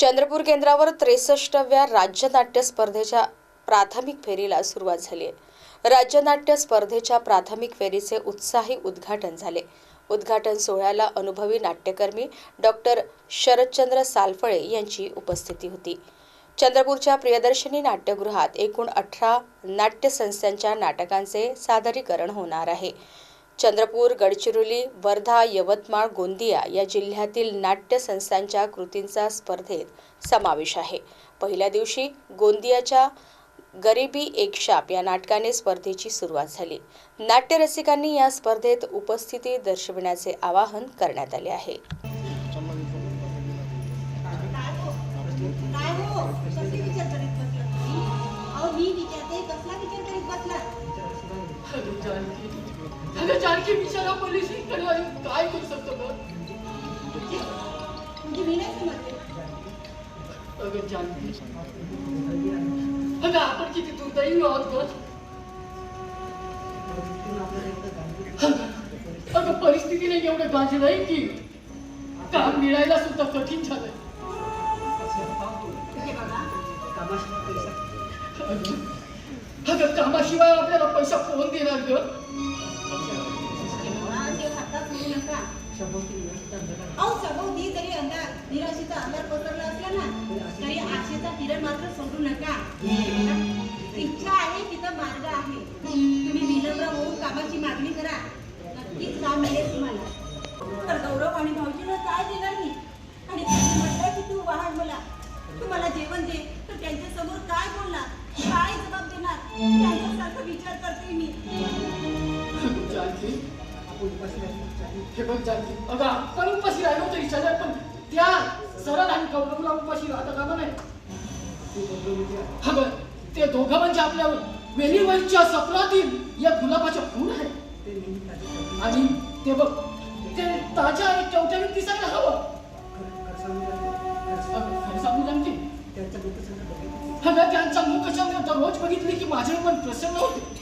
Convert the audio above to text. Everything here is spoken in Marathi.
चंद्रपूर केंद्रावर त्रेसष्टव्या राज्य नाट्य स्पर्धेच्या प्राथमिक फेरीला सुरुवात झाली आहे. राज्य नाट्य स्पर्धेच्या प्राथमिक फेरीचे उत्साही उद्घाटन झाले. उद्घाटन सोहळ्याला अनुभवी नाट्यकर्मी डॉक्टर शरदचंद्र सालफळे यांची उपस्थिती होती. चंद्रपूरच्या प्रियदर्शनी नाट्यगृहात एकूण अठरा नाट्यसंस्थांच्या नाटकांचे सादरीकरण होणार आहे. चंद्रपूर गडचिरोली वर्धा यवतमाळ गोंदिया या जिल्ह्यातील नाट्य संस्थांच्या कृतींचा स्पर्धेत समावेश आहे. पहिल्या दिवशी गोंदियाच्या गरिबी एक शाप या नाटकाने स्पर्धेची सुरुवात झाली. नाट्यरसिकांनी या स्पर्धेत उपस्थिती दर्शविण्याचे आवाहन करण्यात आले आहे. कसले विचार पोलीस. काय करू शकतो ग म्हणजे मी नाही समजले. अगं जानकी अगं आपण किती दुर्दैवी आहोत ग. अगं परिस्थितीने एवढं गाजलंय की. काम मिळायला सुद्धा कठीण झालंय. अगं कामाशिवाय आपल्याला पैसा कोण देणार ग? अहो सभोवती जरी अंधार निराशीचा अंधार पसरला असला ना तरी आशेचा किरण मात्र सोडू नका. इच्छा आहे तिथं मार्ग आहे. तुम्ही विनम्र होऊन कामाची मागणी करा. नक्कीच काम मिळेल तुम्हाला. तर गौरव आणि भाऊजीला काय देणार मी? आणि त्यांनी म्हटलं की तू वाहन मला तू मला जेवण दे. तर त्यांच्यासमोर काय बोलणार काय जबाब देणार? त्यांच्यासारखं विचार करते मी. हे बघ जानकी अगं आपण उपाशी राहिलो तरी चालेल पण त्या सरळ आणि गौरवला उपाशी राहता कामा नाही अगं ते दोघं म्हणजे आपल्या वेलीवरच्या सपनातील या गुलाबाच्या फूल आहे. आणि ते बघ ते ताज्या आणि टवटवीत दिसायला हवं. सांगू जानकी अगं त्यांचा मुखचंद्र दररोज बघितली की माझे मन प्रसन्न होते.